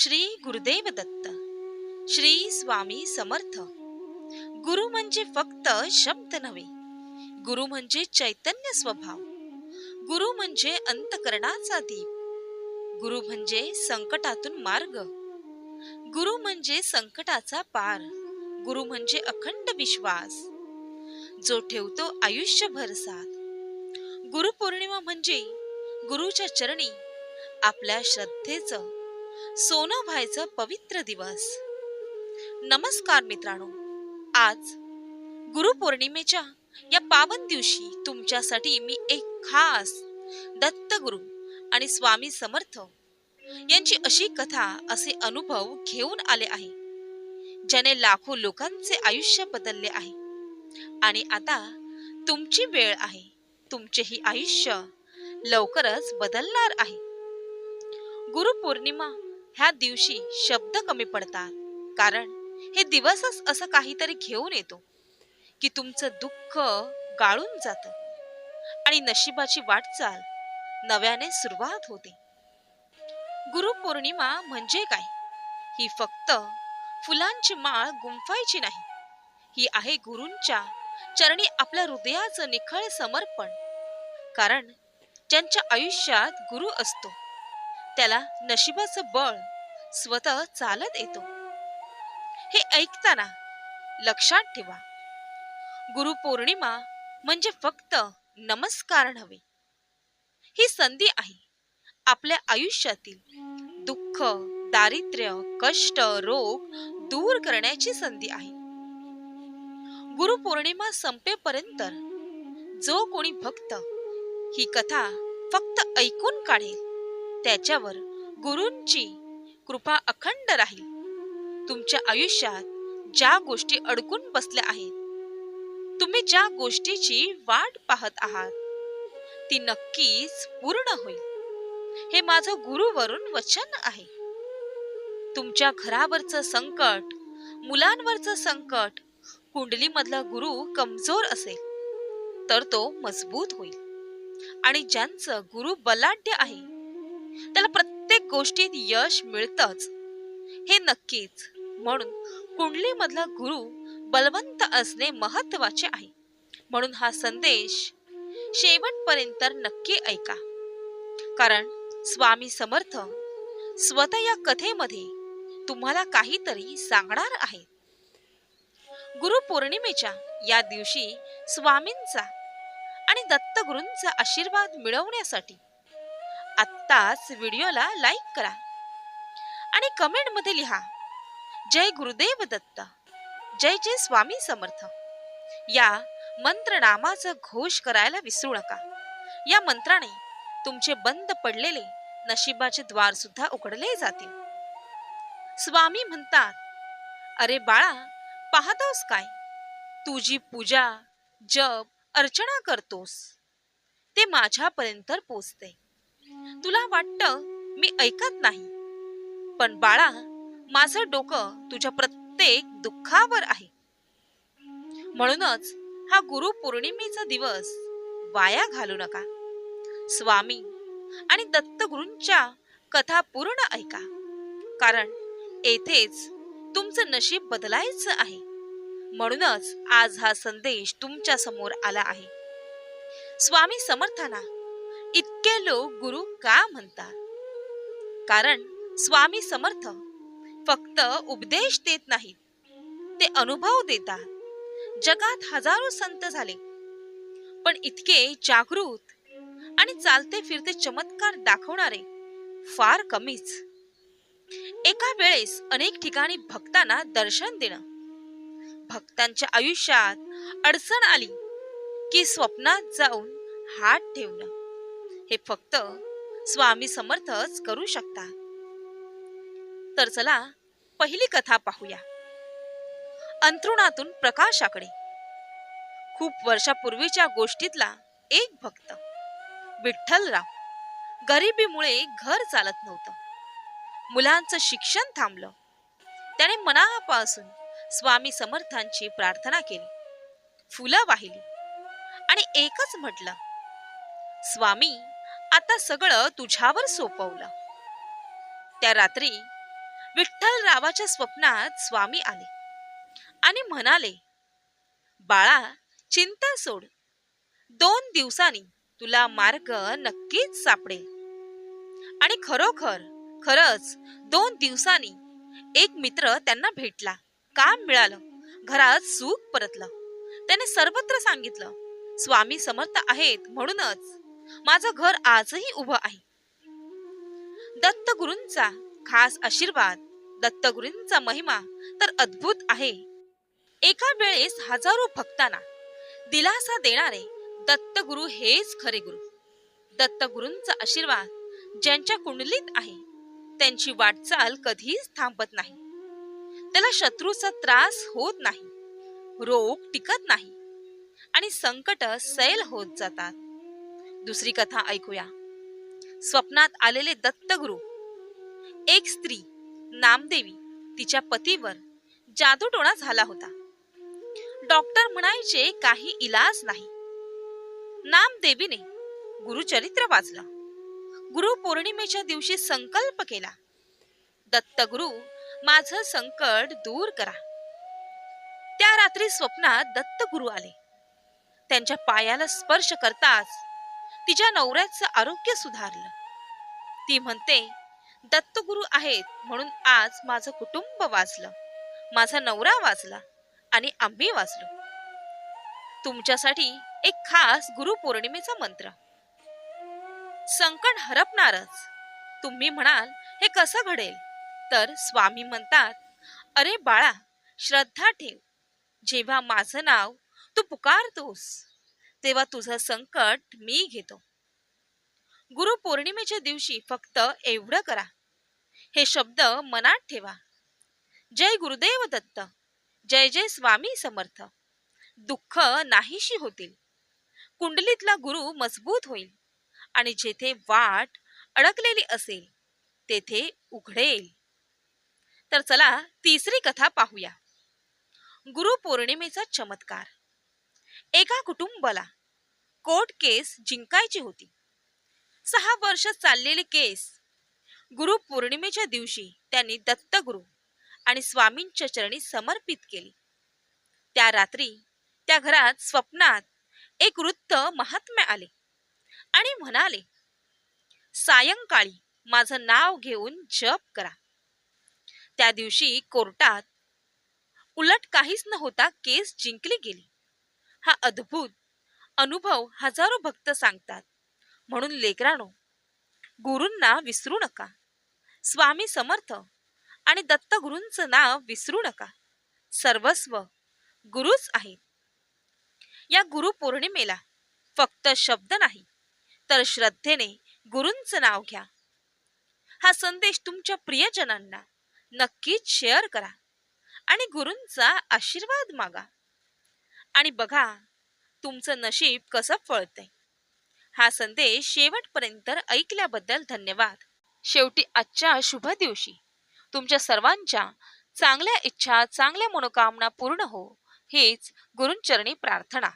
श्री गुरुदेव दत्त श्री स्वामी समर्थ. गुरु म्हणजे फक्त शब्द नव्हे गुरु म्हणजे चैतन्य स्वभाव गुरु म्हणजे अंतकरणाचा दीप गुरु म्हणजे संकटातून मार्ग गुरु म्हणजे संकटाचा पार गुरु म्हणजे अखंड विश्वास. जो ठेवतो आयुष्यभर साथ. गुरुपौर्णिमा म्हणजे गुरुच्या चरणी आपल्या श्रद्धेचं सोनं व्हायचं पवित्र दिवस. नमस्कार मित्रांनो आज गुरुपौर्णिमेच्या या पावन दिवशी तुमच्यासाठी मी एक खास दत्तगुरु आणि स्वामी समर्थ यांची अशी कथा असे अनुभव घेऊन आले आहे ज्याने लाखो लोकांचे आयुष्य बदलले आहे. आणि आता तुमची वेळ आहे तुमचेही आयुष्य लवकरच बदलणार आहे. गुरुपौर्णिमा ह्या दिवशी शब्द कमी पडतात. कारण हे दिवसच असं काहीतरी घेऊन येतो. की तुमचं दुःख गाळून जात. आणि नशिबाची वाटचाल नव्याने सुरुवात होते. गुरुपौर्णिमा म्हणजे काय? ही फक्त फुलांची माळ गुंफायची नाही. ही आहे गुरूंच्या चरणी आपल्या हृदयाचं निखळ समर्पण. कारण ज्यांच्या आयुष्यात गुरु असतो त्याला नशिबाचं बळ स्वतः चालत येतो. हे ऐकताना लक्षात ठेवा. गुरुपौर्णिमा म्हणजे फक्त नमस्कार नव्हे ही संधी आहे. आपल्या आयुष्यातील दुःख दारिद्र्य कष्ट रोग दूर करण्याची संधी आहे. गुरुपौर्णिमा संपेपर्यंत जो कोणी भक्त ही कथा फक्त ऐकून काढेल त्याच्यावर गुरूंची कृपा अखंड राहील. तुमच्या आयुष्यात ज्या गोष्टी अडकून बसल्या आहेत तुम्ही ज्या गोष्टीची वाट पाहत आहात ती नक्कीच पूर्ण होईल. हे माझं गुरुवरून वचन आहे. तुमच्या घरावरचं संकट मुलांवरचं संकट कुंडलीमधला गुरु कमजोर असेल तर तो मजबूत होईल. आणि ज्यांचं गुरु बलाढ्य आहे त्याला प्रत्येक गोष्टीत यश मिळतच. हे नक्कीच. म्हणून कुंडलीमधला गुरु बलवंत असणे महत्त्वाचे आहे. म्हणून हा संदेश शेवटपर्यंत नक्की ऐका. कारण स्वामी समर्थ स्वतः या कथेमध्ये तुम्हाला काहीतरी सांगणार आहे गुरुपौर्णिमेच्या या दिवशी स्वामींचा आणि दत्तगुरूंचा आशीर्वाद मिळवण्यासाठी आत्ताच व्हिडिओला लाईक करा आणि कमेंटमध्ये लिहा जय गुरुदेव दत्त जय जय स्वामी समर्थ. या मंत्रनामाचा घोष करायला विसरू नका. या मंत्राने तुमचे बंद पडलेले नशिबाचे द्वार सुद्धा उघडले जातील. स्वामी म्हणतात अरे बाळा पाहतोस काय? तुझी पूजा जप अर्चना करतोस. ते माझ्यापर्यंत पोचते. तुला वाटतं मी ऐकत नाही. पण बाळा माझं डोकं तुझ्या प्रत्येक दुःखावर आहे. म्हणूनच हा गुरु पौर्णिमेचा दिवस वाया घालू नका. स्वामी आणि दत्तगुरूंच्या कथा पूर्ण ऐका. कारण येथेच तुमचं नशीब बदलायचं आहे. म्हणूनच आज हा संदेश तुमच्यासमोर आला आहे. स्वामी समर्थना इतके लोक गुरु का म्हणतात? कारण स्वामी समर्थ फक्त उपदेश देत नाहीत. ते अनुभव देतात. जगात हजारो संत झाले. पण इतके जागृत आणि चालते फिरते चमत्कार दाखवणारे फार कमीच. एका वेळेस अनेक ठिकाणी भक्तांना दर्शन देणं. भक्तांच्या आयुष्यात अडचण आली की स्वप्नात जाऊन हात ठेवणं. हे फक्त स्वामी समर्थच करू शकता. तर चला पहिली कथा पाहूया. अंथरुणातून प्रकाशाकडे. खूप वर्षापूर्वीच्या गोष्टीतला एक भक्त विठ्ठलराव गरिबीमुळे घर चालत नव्हतं. मुलांचं शिक्षण थांबलं. त्याने मनापासून स्वामी समर्थांची प्रार्थना केली. फुलं वाहिली आणि एकच म्हटलं स्वामी आता सगळं तुझ्यावर सोपवलं. त्या रात्री विठ्ठल रावाच्या स्वप्नात स्वामी आले आणि म्हणाले बाळा चिंता सोड. दोन दिवसांनी तुला मार्ग नक्कीच सापडेल. आणि खरोखर खरच दोन दिवसांनी एक मित्र त्यांना भेटला काम मिळालं घरात सुख परतलं. त्याने सर्वत्र सांगितलं स्वामी समर्थ आहेत म्हणूनच माझं घर आजही उभं आहे. दत्तगुरूंचा खास आशीर्वाद दत्तगुरूंचा महिमा तर अद्भुत आहे. एका वेळेस हजारो भक्तांना दिलासा देणारे दत्तगुरु हेच खरे गुरु. दत्तगुरूंचा आशीर्वाद ज्यांच्या कुंडलीत आहे त्यांची वाटचाल कधीच थांबत नाही. त्याला शत्रूचा त्रास होत नाही रोग टिकत नाही आणि संकट सैल होत जातात. दुसरी कथा ऐकूया. स्वप्नात आलेले दत्तगुरु. एक स्त्री नामदेवी तिच्या पतीवर जादूटोणा झाला होता. डॉक्टर म्हणायचे काही इलाज नाही. नामदेवीने गुरुचरित्र वाचलं. गुरु पौर्णिमेच्या दिवशी संकल्प केला. दत्तगुरु माझं संकट दूर करा. त्या रात्री स्वप्नात दत्तगुरु आले. त्यांच्या पायाला स्पर्श करताच तिच्या नवऱ्याचं आरोग्य सुधारलं. ती म्हणते दत्तगुरु आहेत म्हणून आज माझं कुटुंब वाचलं. माझा नवरा वाचला आणि आम्ही वाचलो. तुमच्यासाठी एक खास गुरु पौर्णिमेचा मंत्र. संकट हरपणारच. तुम्ही म्हणाल हे कसं घडेल? तर स्वामी म्हणतात अरे बाळा श्रद्धा ठेव. जेव्हा माझं नाव तू पुकारतोस तेव्हा तुझं संकट मी घेतो. गुरु पौर्णिमेच्या दिवशी फक्त एवढं करा. हे शब्द मनात ठेवा. जय गुरुदेव दत्त. जय जय स्वामी समर्थ. दुःख नाहीशी होतील. कुंडलीतला गुरु मजबूत होईल. आणि जेथे वाट अडकलेली असेल तेथे उघडेल. तर चला तिसरी कथा पाहूया. गुरु पौर्णिमेचा चमत्कार. एका कुटुंबाला कोर्ट केस जिंकायची होती. सहा वर्ष चाललेली केस. गुरु पौर्णिमेच्या दिवशी त्यांनी दत्तगुरु आणि स्वामींच्या चरणी समर्पित केली. त्या रात्री त्या घरात स्वप्नात एक वृत्त महात्म्य आले आणि म्हणाले सायंकाळी माझं नाव घेऊन जप करा. त्या दिवशी कोर्टात उलट काहीच न होता केस जिंकली गेली. हा अद्भुत. अनुभव हजारो भक्त सांगतात. म्हणून लेकरानो गुरूंना विसरू नका. स्वामी समर्थ आणि दत्तगुरूंचं नाव विसरू नका. सर्वस्व गुरुच आहेत या गुरु पौर्णिमेला फक्त शब्द नाही तर श्रद्धेने गुरूंचं नाव घ्या. हा संदेश तुमच्या प्रियजनांना नक्कीच शेअर करा आणि गुरूंचा आशीर्वाद मागा. आणि बघा तुमचं नशीब कसं फळतंय. हा संदेश शेवटपर्यंत ऐकल्याबद्दल धन्यवाद. शेवटी आजच्या शुभ दिवशी. तुमच्या सर्वांच्या चांगल्या इच्छा चांगल्या मनोकामना पूर्ण हो हीच गुरुंचरणी प्रार्थना.